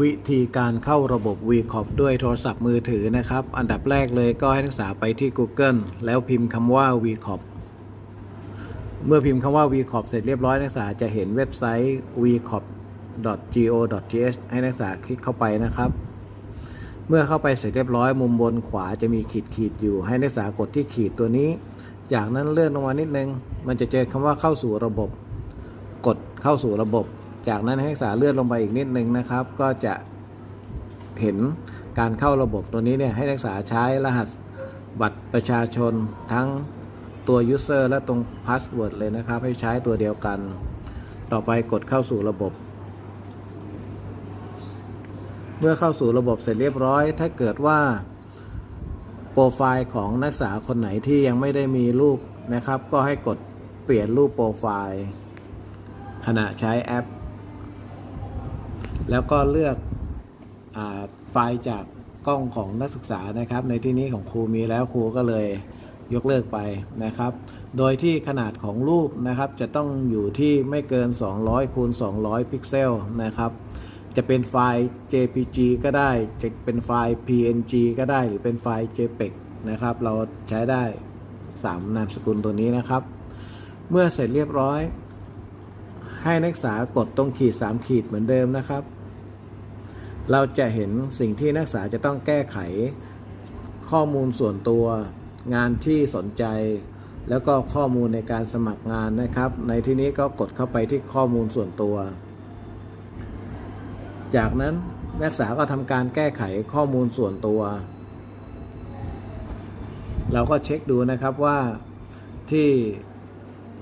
วิธีการเข้าระบบ VCOP ด้วยโทรศัพท์มือถือนะครับ อันดับแรกเลยก็ให้นักศึกษาไปที่ Google แล้วพิมพ์คำว่า VCOP เมื่อพิมพ์คำว่า VCOP เสร็จเรียบร้อยนักศึกษาจะเห็นเว็บไซต์ vcop.go.th ให้นักศึกษาคลิกเข้าไปนะครับ เมื่อเข้าไปเสร็จเรียบร้อยมุมบนขวาจะมีขีดขีดๆอยู่ ให้นักศึกษากดที่ขีดตัวนี้ จากนั้นเลื่อนลงมานิดนึง มันจะเจอคำว่าเข้าสู่ระบบ กดเข้าสู่ระบบ จากนั้นให้นักศึกษาเลือนลงไปอีกนิดนึงนะครับ ก็จะเห็นการเข้าระบบตัวนี้เนี่ยให้นักศึกษาใช้รหัสบัตรประชาชนทั้งตัว user และตรง password เลยนะครับ ให้ใช้ตัวเดียวกัน ต่อไปกดเข้าสู่ระบบ เมื่อเข้าสู่ระบบเสร็จเรียบร้อย ถ้าเกิดว่า โปรไฟล์ของนักศึกษาคนไหนที่ยังไม่ได้มีรูปนะครับ ก็ให้กดเปลี่ยนรูปโปรไฟล์ ขณะใช้แอป แล้วก็เลือกอไฟล์จากกล้องของนักศึกษานะครับ ในที่นี้ของครูมีแล้วครูก็เลยยกเลิกไปนะครับ โดยที่ขนาดของรูปนะครับจะต้องอยู่ที่ไม่เกิน 200คูณ200 พิกเซลนะครับ จะเป็นไฟล์ JPG ก็ได้ จะเป็นไฟล์ PNG ก็ได้ หรือเป็นไฟล์ JPEG นะครับ เราใช้ได้ 3 นามสกุลตัวนี้นะครับ เมื่อเสร็จเรียบร้อย ให้นักศึกษากดตรงขีด 3 ขีดเหมือนเดิมนะครับ เราจะเห็นสิ่งที่นักศึกษาจะต้องแก้ไขข้อมูลส่วนตัว งานที่สนใจ แล้วก็ข้อมูลในการสมัครงานนะครับ ในที่นี้ก็กดเข้าไปที่ข้อมูลส่วนตัว จากนั้นนักศึกษาก็ทำการแก้ไขข้อมูลส่วนตัว เราก็เช็คดูนะครับว่าที่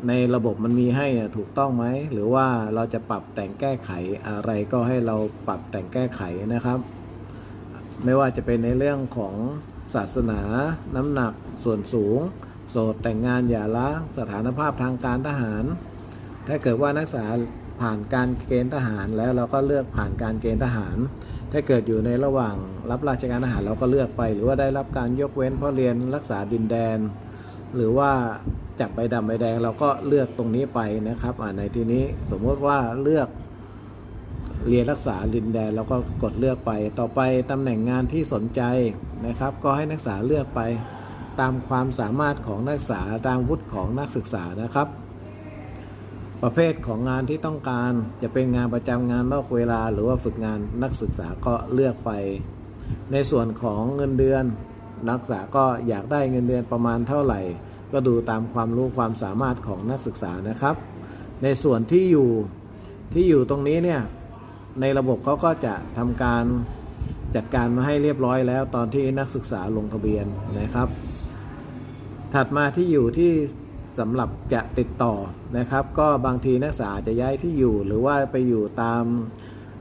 ในระบบมันมีให้ถูกต้องไหม หรือว่าเราจะปรับแต่งแก้ไขอะไรก็ให้เราปรับแต่งแก้ไขนะครับ ไม่ว่าจะเป็นในเรื่องของศาสนา น้ำหนักส่วนสูง โสดแต่งงานอย่าล้างสถานภาพทางการทหาร ถ้าเกิดว่านักศึกษาผ่านการเกณฑ์ทหารแล้วเราก็เลือกผ่านการเกณฑ์ทหาร ถ้าเกิดอยู่ในระหว่างรับราชการทหารเราก็เลือกไป หรือว่าได้รับการยกเว้นเพราะเรียนรักษาดินแดน หรือว่า จับใบดำใบแดงเราก็เลือกตรงนี้ไปนะครับอ่าในที่นี้สมมติว่าเลือกเรียนรักษาดินแดนเราก็กดเลือกไป ต่อไปตำแหน่งงานที่สนใจนะครับ ก็ให้นักศึกษาเลือกไป ตามความสามารถของนักศึกษาตามวุฒิของนักศึกษานะครับ ประเภทของงานที่ต้องการจะเป็นงานประจำงานนอกเวลา หรือว่าฝึกงานนักศึกษาก็เลือกไป ในส่วนของเงินเดือน นักศึกษาก็อยากได้เงินเดือนประมาณเท่าไหร่ ก็ดูตามความรู้ความสามารถของนักศึกษานะครับ ในส่วนที่อยู่ที่อยู่ตรงนี้เนี่ยในระบบเขาก็จะทำการจัดการมาให้เรียบร้อยแล้ว ตอนที่นักศึกษาลงทะเบียนนะครับ ถัดมาที่อยู่ที่สำหรับจะติดต่อนะครับ ก็บางทีนักศึกษาจะย้ายที่อยู่ หรือว่าไปอยู่ตาม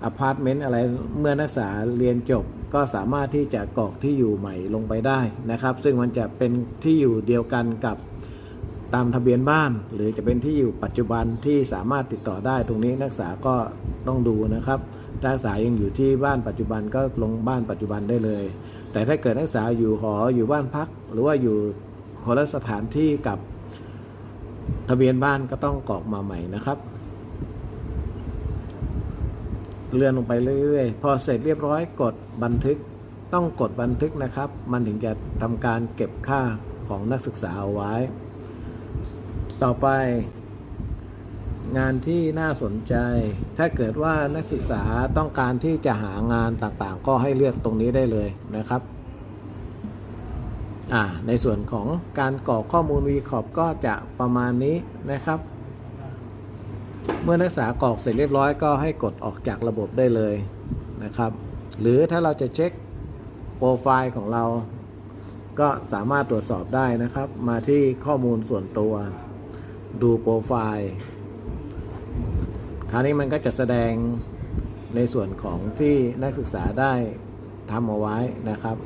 อพาร์ตเมนต์อะไรเมื่อนักศึกษาเรียนจบ ก็สามารถที่จะกรอกที่อยู่ใหม่ลงไปได้นะครับ ซึ่งมันจะเป็นที่อยู่เดียวกันกับตามทะเบียนบ้าน หรือจะเป็นที่อยู่ปัจจุบันที่สามารถติดต่อได้ ตรงนี้นักศึกษาก็ต้องดูนะครับนักศึกษายังอยู่ที่บ้านปัจจุบันก็ลงบ้านปัจจุบันได้เลย แต่ถ้าเกิดนักศึกษาอยู่หออยู่บ้านพัก หรือว่าอยู่คนละสถานที่กับทะเบียนบ้านก็ต้องกรอกมาใหม่นะครับ เลื่อนลงไปเรื่อยๆ พอเสร็จเรียบร้อยกดบันทึก ต้องกดบันทึกนะครับ มันถึงจะทำการเก็บค่าของนักศึกษาเอาไว้ ต่อไป งานที่น่าสนใจ ถ้าเกิดว่านักศึกษาต้องการที่จะหางานต่างๆ ก็ให้เลือกตรงนี้ได้เลยนะครับอ่าในส่วนของการกรอกข้อมูล VCOP ก็จะประมาณนี้นะครับ เมื่อนักศึกษากรอกเสร็จเรียบร้อยก็ให้กดออกจากระบบได้เลยนะครับ หรือถ้าเราจะเช็คโปรไฟล์ของเรา ก็สามารถตรวจสอบได้นะครับ มาที่ข้อมูลส่วนตัว ดูโปรไฟล์คราวนี้มันก็จะแสดงในส่วนของที่นักศึกษาได้ทำเอาไว้นะครับ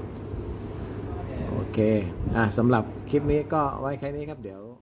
โอเค อะสำหรับคลิปนี้ก็ไว้แค่นี้ครับเดี๋ยว